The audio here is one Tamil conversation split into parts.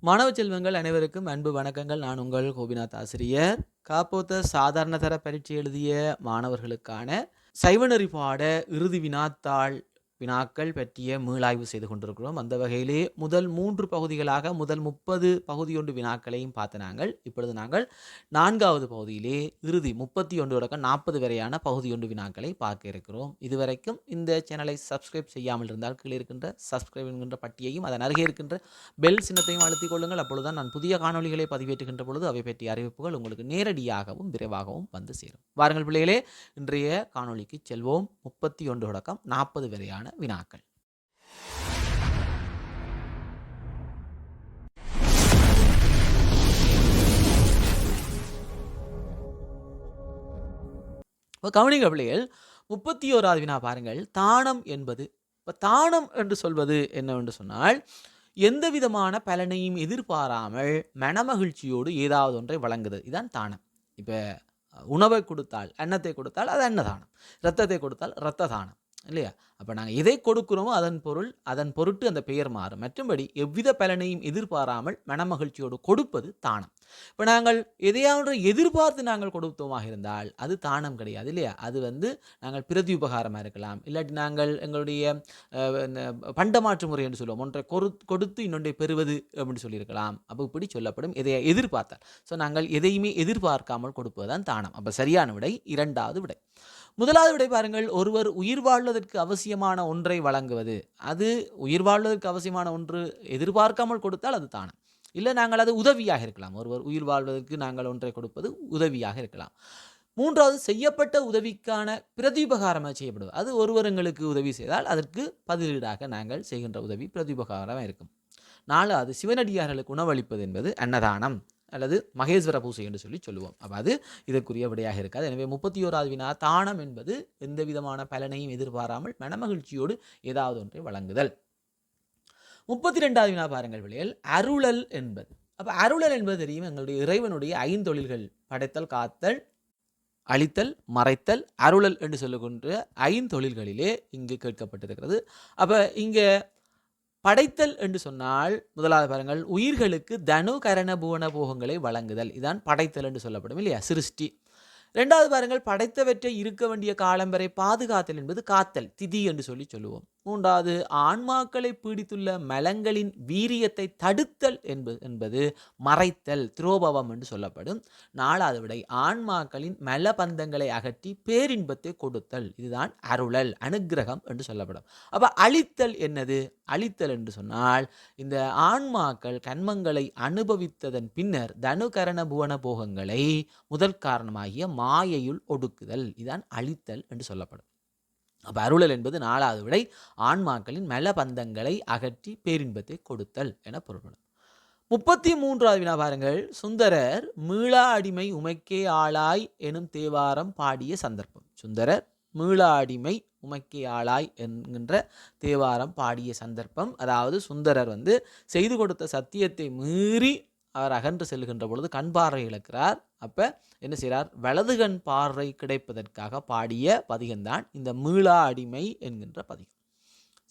மாணவ செல்வங்கள் அனைவருக்கும் அன்பு வணக்கங்கள். நான் உங்கள் கோபிநாத் ஆசிரியர். காப்போத்த சாதாரண தர பரீட்சை எழுதிய மாணவர்களுக்கான சைவநெறி பாட இறுதி வினாத்தாள் வினாக்கள் பற்றிய மீளாய்வு செய்து கொண்டிருக்கிறோம். அந்த வகையிலே முதல் மூன்று பகுதிகளாக முதல் முப்பது பகுதியொன்று வினாக்களையும் பார்த்த நாங்கள். இப்பொழுது நாங்கள் நான்காவது பகுதியிலே இறுதி முப்பத்தி ஒன்று தொடக்கம் நாற்பது வரையான பகுதியொன்று வினாக்களை பார்க்க இருக்கிறோம். இதுவரைக்கும் இந்த சேனலை சப்ஸ்கிரைப் செய்யாமல் இருந்தால் கீழே இருக்கின்ற சப்ஸ்கிரைப் என்கின்ற பட்டியையும் அதன் அருகே இருக்கின்ற பெல் சின்னத்தையும் அழுத்திக் கொள்ளுங்கள். அப்பொழுதுதான் நான் புதிய காணொளிகளை பதிவேற்றுகின்ற பொழுது அவை பற்றிய அறிவிப்புகள் உங்களுக்கு நேரடியாகவும் விரைவாகவும் வந்து சேரும். வாருங்கள் பிள்ளைகளே இன்றைய காணொலிக்கு செல்வோம். முப்பத்தி ஒன்று தொடக்கம் நாற்பது வரையான வினாக்கள். இப்போ கவனிங்க பிள்ளைகள் முப்பத்தி ஓராவது வினா பாருங்கள். தானம் என்பது இப்போ தானம் என்று சொல்வது என்னவென்று சொன்னால் எந்த விதமான பலனையும் எதிர்பாராமல் மனமகிழ்ச்சியோடு ஏதாவது ஒன்றை வழங்குது இதுதான் தானம். இப்போ உணவை கொடுத்தால் அன்னத்தை கொடுத்தால் அது அன்னதானம். ரத்தத்தை கொடுத்தால் இரத்த தானம் இல்லையா? அப்போ நாங்கள் எதை கொடுக்கிறோமோ அதன் பொருள் அதன் பொருட்டு அந்த பெயர் மாறும். மற்றும்படி எவ்வித பலனையும் எதிர்பாராமல் மனமகிழ்ச்சியோடு கொடுப்பது தானம். இப்போ நாங்கள் எதையாவது எதிர்பார்த்து நாங்கள் கொடுத்தோமாக இருந்தால் அது தானம் கிடையாது இல்லையா? அது வந்து நாங்கள் பிரதி உபகாரமாக இருக்கலாம். இல்லாட்டி நாங்கள் எங்களுடைய இந்த பண்டமாற்று முறை என்று சொல்லுவோம். ஒன்றை கொரு கொடுத்து இன்னொன்றை பெறுவது அப்படின்னு சொல்லியிருக்கலாம். அப்போ இப்படி சொல்லப்படும். எதையை எதிர்பார்த்தால். ஸோ நாங்கள் எதையுமே எதிர்பார்க்காமல் கொடுப்பது தான் தானம். அப்போ சரியான விடை இரண்டாவது விடை. முதலாவது விடை பாருங்கள். ஒருவர் உயிர் வாழ்வதற்கு அவசியமான ஒன்றை வழங்குவது. அது உயிர் வாழ்வதற்கு அவசியமான ஒன்று எதிர்பார்க்காமல் கொடுத்தால் அது தானம் இல்லை நாங்கள் அது உதவியாக இருக்கலாம். ஒருவர் உயிர் வாழ்வதற்கு நாங்கள் ஒன்றை கொடுப்பது உதவியாக இருக்கலாம். மூன்றாவது செய்யப்பட்ட உதவிக்கான பிரதிபகாரமாக செய்யப்படுவது. அது ஒருவர் எங்களுக்கு உதவி செய்தால் அதற்கு பதிலீடாக நாங்கள் செய்கின்ற உதவி பிரதிபகாரமாக இருக்கும். நாலாவது சிவனடியார்களுக்கு உணவளிப்பது என்பது அன்னதானம். அல்லது மகேஸ்வர பூசை என்று சொல்லி சொல்லுவோம். அப்போ அது இதற்குரிய விடையாக இருக்காது. எனவே முப்பத்தி ஓராது வினா தானம் என்பது எந்த விதமான பலனையும் எதிர்பாராமல் மனமகிழ்ச்சியோடு ஏதாவது ஒன்றை வழங்குதல். முப்பத்தி ரெண்டாவது வினா பாருங்கள் விளையல் அருளல் என்பது. அப்போ அருளல் என்பது தெரியும்? எங்களுடைய இறைவனுடைய ஐந்தொழில்கள். படைத்தல் காத்தல் அழித்தல் மறைத்தல் அருளல் என்று சொல்லுகின்ற ஐந்தொழில்களிலே இங்கு கேட்கப்பட்டிருக்கிறது. அப்போ இங்கே படைத்தல் என்று சொன்னால் முதலாவது பாருங்கள் உயிர்களுக்கு தனு கரண புவன போகங்களை வழங்குதல். இதான் படைத்தல் என்று சொல்லப்படும் இல்லையா? சிருஷ்டி. ரெண்டாவது பாருங்கள் படைத்தவற்றை இருக்க வேண்டிய காலம் வரை பாதுகாத்தல் என்பது காத்தல் திதி என்று சொல்லி சொல்லுவோம். மூன்றாவது ஆன்மாக்களை பீடித்துள்ள மலங்களின் வீரியத்தை தடுத்தல் என்பது என்பது மறைத்தல் துரோபவம் என்று சொல்லப்படும். நாலாவது விடை ஆன்மாக்களின் மல பந்தங்களை அகற்றி பேரின்பத்தை கொடுத்தல். இதுதான் அருளல் அனுக்கிரகம் என்று சொல்லப்படும். அப்போ அழித்தல் என்னது? அழித்தல் என்று சொன்னால் இந்த ஆன்மாக்கள் கண்மங்களை அனுபவித்ததன் பின்னர் தனுகரண புவன போகங்களை முதல் காரணமாகிய மாயையுள் ஒடுக்குதல். இதான் அழித்தல் என்று சொல்லப்படும். அப்போ அருளல் என்பது நாலாவது விடை. ஆன்மாக்களின் மலபந்தங்களை அகற்றி பேரின்பத்தை கொடுத்தல் என பொருள்படும் முப்பத்தி மூன்றாவது வினா பாருங்கள். சுந்தரர் மீளா அடிமை உமைக்கே ஆளாய் எனும் தேவாரம் பாடிய சந்தர்ப்பம். சுந்தரர் மீளா அடிமை உமைக்கே ஆளாய் என்கின்ற தேவாரம் பாடிய சந்தர்ப்பம். அதாவது சுந்தரர் வந்து செய்து கொடுத்த சத்தியத்தை மீறி அவர் அகன்று செல்கின்ற பொழுது கண் பார்வை இழக்கிறார். அப்போ என்ன செய்கிறார் வலது கண் பார்வை கிடைப்பதற்காக பாடிய பதிகம்தான் இந்த மீளா அடிமை என்கின்ற பதிகம்.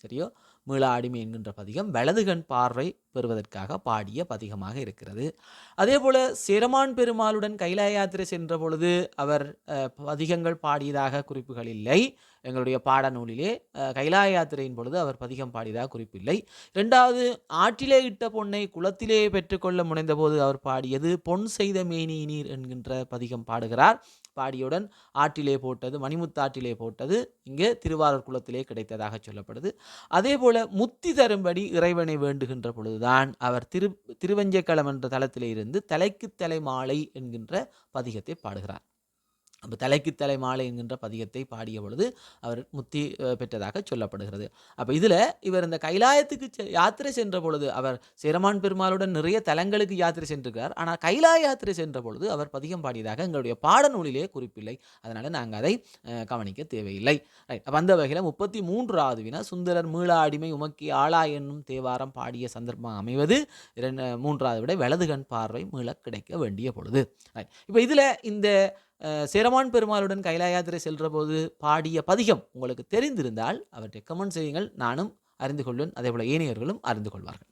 சரியோ? மீளா என்கின்ற பதிகம் வலதுகண் பார்வை பெறுவதற்காக பாடிய பதிகமாக இருக்கிறது. அதே போல சிரமான் பெருமாளுடன் கைலாய யாத்திரை சென்ற பொழுது அவர் பதிகங்கள் பாடியதாக குறிப்புகள் இல்லை. எங்களுடைய பாடநூலிலே கைலா கைலாய யாத்திரையின் பொழுது அவர் பதிகம் பாடியதாக குறிப்பில்லை இரண்டாவது ஆற்றிலே இட்ட பொன்னை குளத்திலே பெற்றுக்கொள்ள முனைந்தபோது அவர் பாடியது பொன் செய்த மேனி நீர் என்கின்ற பதிகம் பாடுகிறார். பாடியுடன் ஆற்றிலே போட்டது மணிமுத்தாற்றிலே போட்டது இங்கே திருவாரூர் குளத்திலே கிடைத்ததாக சொல்லப்படுது. அதே போல முத்தி தரும்படி இறைவனை வேண்டுகின்ற பொழுதுதான் அவர் திரு திருவஞ்சக்களம் என்ற தலத்திலே இருந்து தலைக்கு தலை மாலை என்கின்ற பதிகத்தை பாடுகிறார். அப்போ தலைக்கு தலை மாலை என்கின்ற பதிகத்தை பாடிய பொழுது அவர் முத்தி பெற்றதாக சொல்லப்படுகிறது. அப்போ இதில் இவர் இந்த கைலாயத்துக்கு செ- யாத்திரை சென்ற பொழுது அவர் சேரமான் பெருமாளுடன் நிறைய தலங்களுக்கு யாத்திரை சென்றிருக்கிறார். ஆனால் கைலாய யாத்திரை சென்ற பொழுது அவர் பதிகம் பாடியதாக எங்களுடைய பாடநூலிலே குறிப்பில்லை. அதனால் நாங்கள் அதை கவனிக்க தேவையில்லை. ரைட் அப்போ அந்த வகையில் முப்பத்தி மூன்றாவது வினா சுந்தரர் மீளா அடிமை உமக்கி ஆளா என்னும் தேவாரம் பாடிய சந்தர்ப்பம் அமைவது இரண்டு மூன்றாவது விட வலதுகண் பார்வை மீள கிடைக்க வேண்டிய பொழுது. ரைட் இப்போ இதில் இந்த சேரமான் பெருமாளுடன் கைலாயாத்திரை செல்கிற போது பாடிய பதிகம் உங்களுக்கு தெரிந்திருந்தால் அவற்றை கமெண்ட் செய்யுங்கள். நானும் அறிந்து கொள்வேன். அதே போல் ஏனையர்களும் அறிந்து கொள்வார்கள்.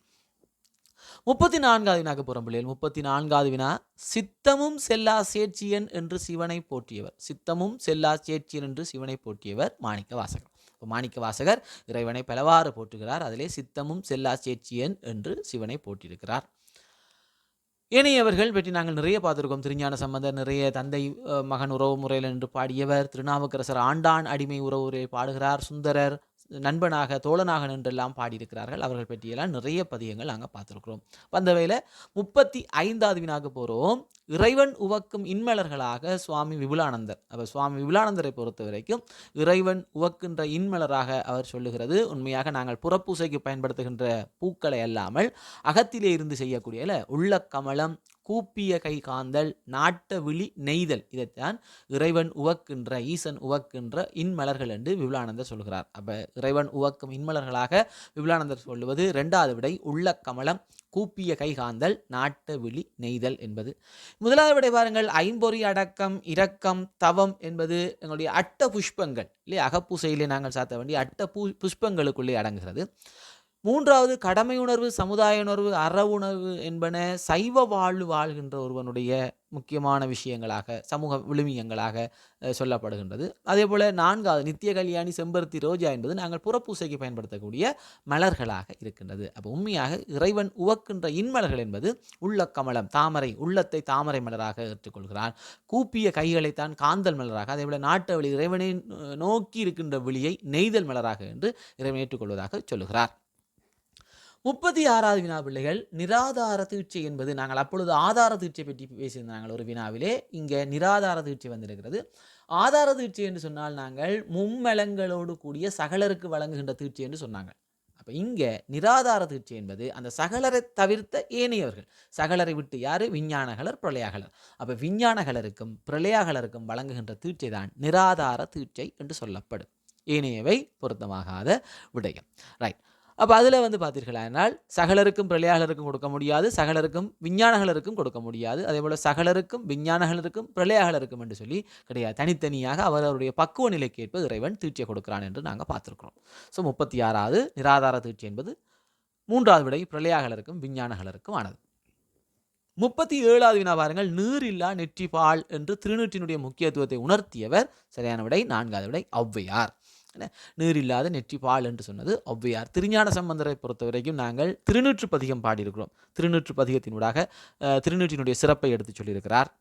முப்பத்தி நான்காவது வினாக்கு போகிறோம் பிள்ளைகள். முப்பத்தி நான்காவது வினா சித்தமும் செல்லா சேட்சியன் என்று சிவனை போற்றியவர். சித்தமும் செல்லா சேட்சியன் என்று சிவனை போற்றியவர் மாணிக்க வாசகர் இப்போ மாணிக்க வாசகர் இறைவனை பலவாறு போற்றுகிறார். அதிலே சித்தமும் செல்லா சேட்சியன் என்று சிவனை போற்றியிருக்கிறார். ஏனையவர்கள் பற்றி நாங்கள் நிறைய பார்த்துருக்கோம். திருஞான சம்பந்தர் நிறைய தந்தை மகன் உறவு முறையில் என்று பாடியவர். திருநாவுக்கரசர் ஆண்டான் அடிமை உறவு முறையை பாடுகிறார். சுந்தரர் நண்பனாக தோழனாக நின்றெல்லாம் பாடியிருக்கிறார்கள். அவர்கள் பற்றியெல்லாம் நிறைய பதியங்கள் நாங்கள் பார்த்துருக்குறோம். அந்த வேளை முப்பத்தி ஐந்தாவது வினாக்கு போகிறோம் இறைவன் உவக்கும் இன்மலர்களாக சுவாமி விபுலானந்தர். அப்போ சுவாமி விபுலானந்தரை பொறுத்த வரைக்கும் இறைவன் உவக்கின்ற இன்மலராக அவர் சொல்லுகிறது. உண்மையாக நாங்கள் புறப்பூசைக்கு பயன்படுத்துகின்ற பூக்களை அல்லாமல் அகத்திலே இருந்து செய்யக்கூடிய உள்ள கமலம் கூப்பிய கை காந்தல் நாட்ட விழி நெய்தல். இதைத்தான் இறைவன் உவக்கின்ற ஈசன் உவக்கின்ற இன்மலர்கள் என்று விபுலானந்தர் சொல்கிறார். அப்போ இறைவன் உவக்கும் இன்மலர்களாக விபுலானந்தர் சொல்லுவது ரெண்டாவது விடை உள்ள கமலம் கூப்பிய கை காந்தல் நாட்ட விழி நெய்தல் என்பது. முதலாவது விடை பாருங்கள் ஐம்பொறி அடக்கம் இரக்கம் தவம் என்பது எங்களுடைய அட்ட புஷ்பங்கள். இல்லையா? அகப்பூசையிலே நாங்கள் சாத்த வேண்டிய அட்ட பூ புஷ்பங்களுக்குள்ளே அடங்குகிறது. மூன்றாவது கடமை உணர்வு சமுதாய உணர்வு அற உணர்வு என்பன சைவ வாழ்வு வாழ்கின்ற ஒருவனுடைய முக்கியமான விஷயங்களாக சமூக விழுமியங்களாக சொல்லப்படுகின்றது. அதே போல் நான்காவது நித்திய கல்யாணி செம்பருத்தி ரோஜா என்பது நாங்கள் புறப்பூசைக்கு பயன்படுத்தக்கூடிய மலர்களாக இருக்கின்றது. அப்போ உண்மையாக இறைவன் உவக்கின்ற இன்மலர்கள் என்பது உள்ள கமலம் தாமரை உள்ளத்தை தாமரை மலராக ஏற்றுக்கொள்கிறான். கூப்பிய கைகளைத்தான் காந்தல் மலராக அதே போல் நாட்டு வழி இறைவனை நோக்கி இருக்கின்ற விழியை நெய்தல் மலராக என்று இறைவன் ஏற்றுக்கொள்வதாக சொல்லுகிறார். முப்பத்தி ஆறாவது வினா பிள்ளைகள் நிராதார தீட்சை என்பது நாங்கள் அப்பொழுது ஆதார தீட்சை பற்றி பேசியிருந்தாங்கள் ஒரு வினாவிலே. இங்கே நிராதார தீட்சை வந்திருக்கிறது. ஆதார தீட்சை என்று சொன்னால் நாங்கள் மும்மலங்களோடு கூடிய சகலருக்கு வழங்குகின்ற தீட்சை என்று சொன்னாங்க அப்போ இங்கே நிராதார தீட்சை என்பது அந்த சகலரை தவிர்த்த ஏனையவர்கள். சகலரை விட்டு யார்? விஞ்ஞானகலர் பிரளயாகலர். அப்போ விஞ்ஞானகலருக்கும் பிரளயாகலருக்கும் வழங்குகின்ற தீட்சை தான் நிராதார தீட்சை என்று சொல்லப்படும். ஏனையவை பொருத்தமாகாத விடயம். ரைட் அப்போ அதில் வந்து பார்த்தீர்களானால் சகலருக்கும் பிரளயாகலருக்கும் கொடுக்க முடியாது சகலருக்கும் விஞ்ஞானகலருக்கும் கொடுக்க முடியாது. அதே போல் சகலருக்கும் விஞ்ஞானகலருக்கும் பிரளயாகலருக்கும் என்று சொல்லி கிடையாது. தனித்தனியாக அவரவருடைய பக்குவ நிலைக்கு ஏற்ப இறைவன் தீட்சியை கொடுக்கிறான் என்று நாங்கள் பார்த்துருக்குறோம். ஸோ முப்பத்தி ஆறாவது நிராதார தீட்சி என்பது மூன்றாவது விடை பிரளயாகலருக்கும் விஞ்ஞானகலருக்கும் ஆனது. முப்பத்தி ஏழாவது வினா பாருங்கள் நீரில்லா நெற்றி பால் என்று திருநூற்றினுடைய முக்கியத்துவத்தை உணர்த்தியவர் சரியான விடை நான்காவது விடை ஔவையார். என்ன நீரில்லாத நெற்றி பால் என்று சொன்னது ஒவ்வையார் திருஞான சம்பந்தரை பொறுத்த வரைக்கும் நாங்கள் திருநூற்று பதிகம் பாடியிருக்கிறோம். திருநூற்று பதிகத்தினூடாக திருநூற்றினுடைய சிறப்பை எடுத்து சொல்லியிருக்கிறார்.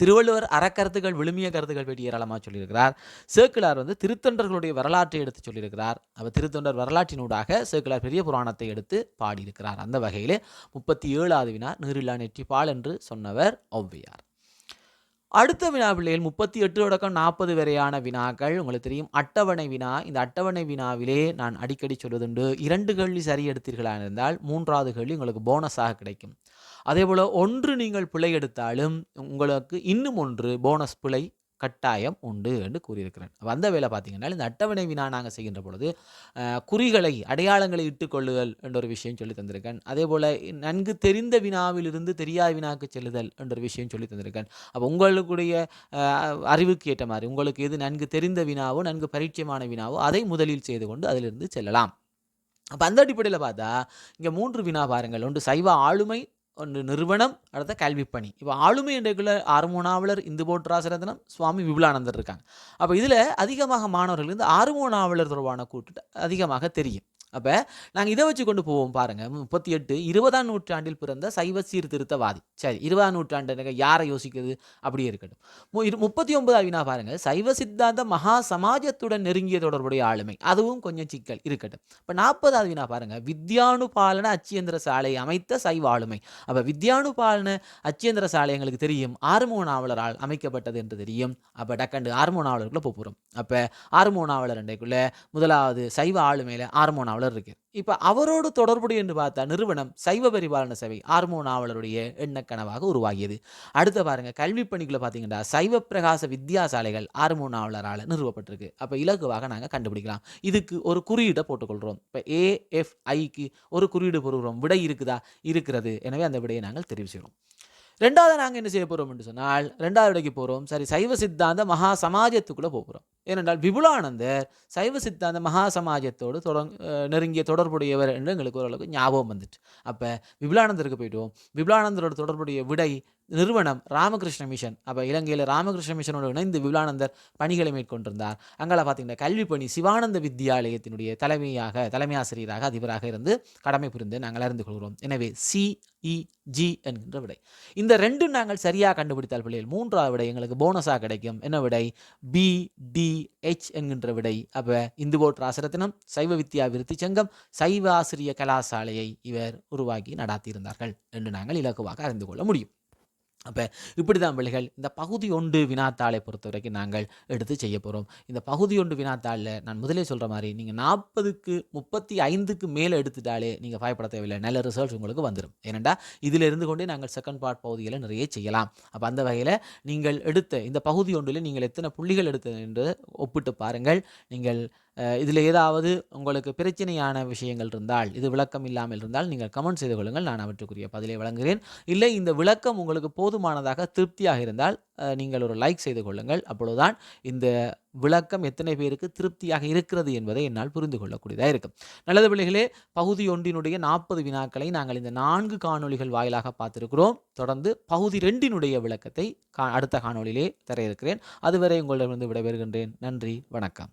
திருவள்ளுவர் அறக்கருத்துகள் விழுமிய கருத்துகள் பற்றி ஏராளமாக சொல்லியிருக்கிறார். சேக்கிலார் வந்து திருத்தொண்டர்களுடைய வரலாற்றை எடுத்து சொல்லியிருக்கிறார். அவர் திருத்தொண்டர் வரலாற்றினூடாக சேக்கிலார் பெரிய புராணத்தை எடுத்து பாடியிருக்கிறார். அந்த வகையிலே முப்பத்தி ஏழாவது வினா நீரில்லா நெற்றி பால் என்று சொன்னவர் ஒவ்வையார் அடுத்த வினா முப்பத்தி எட்டு தொடக்கம் நாற்பது வரையான வினாக்கள் உங்களுக்கு தெரியும். அட்டவணை வினா. இந்த அட்டவணை வினாவிலே நான் அடிக்கடி சொல்வதுண்டு இரண்டு கேள்வி சரி எடுத்தீர்களாக இருந்தால் மூன்றாவது கேள்வி உங்களுக்கு போனஸாக கிடைக்கும். அதே போல் ஒன்று நீங்கள் பிழை எடுத்தாலும் உங்களுக்கு இன்னும் ஒன்று போனஸ் பிழை கட்டாயம் உண்டு என்று கூறியிருக்கிறேன். அப்ப அந்த வேலை பார்த்தீங்கன்னா இந்த அட்டவணை வினா நாங்கள் செய்கின்ற பொழுது குறிகளை அடையாளங்களை இட்டுக்கொள்ளுதல் என்ற ஒரு விஷயம் சொல்லி தந்திருக்கேன். அதே போல் நன்கு தெரிந்த வினாவிலிருந்து தெரியாத வினாக்கு செல்லுதல் என்ற ஒரு விஷயம் சொல்லி தந்திருக்கேன். அப்போ உங்களுடைய அறிவுக்கு ஏற்ற மாதிரி உங்களுக்கு எது நன்கு தெரிந்த வினாவோ நன்கு பரிச்சயமான வினாவோ அதை முதலில் செய்து கொண்டு அதிலிருந்து செல்லலாம். அப்போ அந்த அடிப்படையில் பார்த்தா இங்கே மூன்று வினா பாருங்கள். ஒன்று சைவ ஆளுமை ஒன்று நிறுவனம் அடுத்த கல்விப்பணி. இப்போ ஆளுமை இடைக்குள்ள ஆறுமூணாவலர் இந்து போட்ராசரதனம் சுவாமி விபுலானந்தர் இருக்காங்க. அப்போ இதில் அதிகமாக மாணவர்கள் இந்த ஆறுமூணாவலர் தொடர்பான கூட்டு அதிகமாக தெரியும். அப்போ நாங்கள் இதை வச்சு கொண்டு போவோம் பாருங்கள் முப்பத்தி எட்டு இருபதாம் நூற்றாண்டில் பிறந்த சைவ சீர்திருத்தவாதி. சரி இருபதாம் நூற்றாண்டு யாரை யோசிக்கிறது? அப்படியே இருக்கட்டும். மு- இரு- முப்பத்தி ஒன்பதாம் வினா பாருங்கள் சைவ சித்தாந்த மகா சமாஜத்துடன் நெருங்கிய தொடர்புடைய ஆளுமை. அதுவும் கொஞ்சம் சிக்கல். இருக்கட்டும். இப்போ நாற்பதாவது வினா பாருங்கள் வித்யானுபாலன அச்சியந்திர சாலை அமைத்த சைவ ஆளுமை. அப்போ வித்யானுபாலன அச்சியந்திர சாலை எங்களுக்கு தெரியும். ஆறுமோ நாவலரால் அமைக்கப்பட்டது என்று தெரியும். அப்போ டக்கண்டு ஆறுமோ நாவலருக்குள்ளே போகிறோம் அப்போ ஆறுமோ நாவலர் முதலாவது சைவ ஆளுமையில் ஆறுமோ நாவலர் இருக்கு. இப்போ அவரோடு தொடர்புடைய என்று பார்த்தா நிறுவனம் சைவ பரிபாலன சபை ஆர்மோ நாவலருடைய எண்ணக்கனவாக உருவாகியது. அடுத்த பாருங்க கல்வி பணிக்குள்ள பார்த்தீங்கன்னா சைவ பிரகாச வித்யாசாலைகள் ஆர்மோ நாவலரால் நிறுவப்பட்டிருக்கு. அப்போ இலகுவாக நாங்கள் கண்டுபிடிக்கலாம். இதுக்கு ஒரு குறியீடை போட்டுக்கொள்கிறோம் இப்போ ஏஎஃப்ஐக்கு ஒரு குறியீடு பொறுகிறோம் விடை இருக்குதா? இருக்கிறது. எனவே அந்த விடையை நாங்கள் தெரிவிச்சுக்கிறோம் ரெண்டாவது நாங்கள் என்ன செய்ய போகிறோம் என்று சொன்னால் ரெண்டாவது விடைக்கு போகிறோம் சரி சைவ சித்தாந்த மகா சமாஜத்துக்குள்ளே போகிறோம் ஏனென்றால் விபுலானந்தர் சைவ சித்தாந்த மகா சமாஜத்தோடு தொடங் நெருங்கிய தொடர்புடையவர் என்று எங்களுக்கு ஓரளவுக்கு ஞாபகம் வந்துட்டு. அப்போ விபுலானந்தருக்கு போயிட்டோம் விபுலானந்தரோட தொடர்புடைய விடை நிறுவனம் ராமகிருஷ்ண மிஷன். அப்போ இலங்கையில் ராமகிருஷ்ண மிஷனோடு இணைந்து விபுலானந்தர் பணிகளை மேற்கொண்டிருந்தார். அங்கே பார்த்தீங்கன்னா கல்வி பணி சிவானந்த வித்யாலயத்தினுடைய தலைமையாக தலைமை ஆசிரியராக அதிபராக இருந்து கடமை புரிந்து நாங்கள் அறிந்து கொள்கிறோம். எனவே சிஇஜி e, என்கின்ற விடை. இந்த ரெண்டும் நாங்கள் சரியாக கண்டுபிடித்தால் பிள்ளைகள் மூன்றாவது விடை எங்களுக்கு போனஸாக கிடைக்கும். என்ன விடை? பிடி எச் என்கின்ற விடை. அப்போ இந்து போற்ற ராசரத்தினம் சைவ வித்யா விருத்தி சங்கம் சைவ ஆசிரிய கலாசாலையை இவர் உருவாக்கி நடாத்தியிருந்தார்கள் என்று நாங்கள் இலக்குவாக அறிந்து கொள்ள முடியும். அப்போ இப்படி தான் பிள்ளைகள் இந்த பகுதி ஒன்று வினாத்தாளை பொறுத்த வரைக்கும் நாங்கள் எடுத்து செய்ய போகிறோம் இந்த பகுதி ஒன்று வினாத்தாளில் நான் முதலே சொல்கிற மாதிரி நீங்கள் நாற்பதுக்கு முப்பத்தி ஐந்துக்கு மேலே எடுத்துட்டாலே நீங்கள் பயப்பட தேவையில்லை. நல்ல ரிசல்ட்ஸ் உங்களுக்கு வந்துடும் ஏனெண்டா இதில் இருந்து கொண்டே நாங்கள் செகண்ட் பார்ட் பகுதியில் நிறைய செய்யலாம். அப்போ அந்த வகையில் நீங்கள் எடுத்த இந்த பகுதி ஒன்றில் நீங்கள் எத்தனை புள்ளிகள் எடுத்தது என்று ஒப்பிட்டு பாருங்கள். நீங்கள் இதில் ஏதாவது உங்களுக்கு பிரச்சனையான விஷயங்கள் இருந்தால் இது விளக்கம் இல்லாமல் இருந்தால் நீங்கள் கமெண்ட் செய்து கொள்ளுங்கள். நான் அவற்றுக்குரிய பதிலை வழங்குகிறேன். இல்லை இந்த விளக்கம் உங்களுக்கு போதுமானதாக திருப்தியாக இருந்தால் நீங்கள் ஒரு லைக் செய்து கொள்ளுங்கள். அப்பொழுதுதான் இந்த விளக்கம் எத்தனை பேருக்கு திருப்தியாக இருக்கிறது என்பதை என்னால் புரிந்து கொள்ளக்கூடியதாக இருக்கும். நல்லது பிள்ளைகளே பகுதி ஒன்றினுடைய நாற்பது வினாக்களை நாங்கள் இந்த நான்கு காணொளிகள் வாயிலாக பார்த்திருக்கிறோம். தொடர்ந்து பகுதி ரெண்டினுடைய விளக்கத்தை கா அடுத்த காணொளியிலே தர இருக்கிறேன். அதுவரை உங்களிடமிருந்து விடைபெறுகின்றேன். நன்றி வணக்கம்.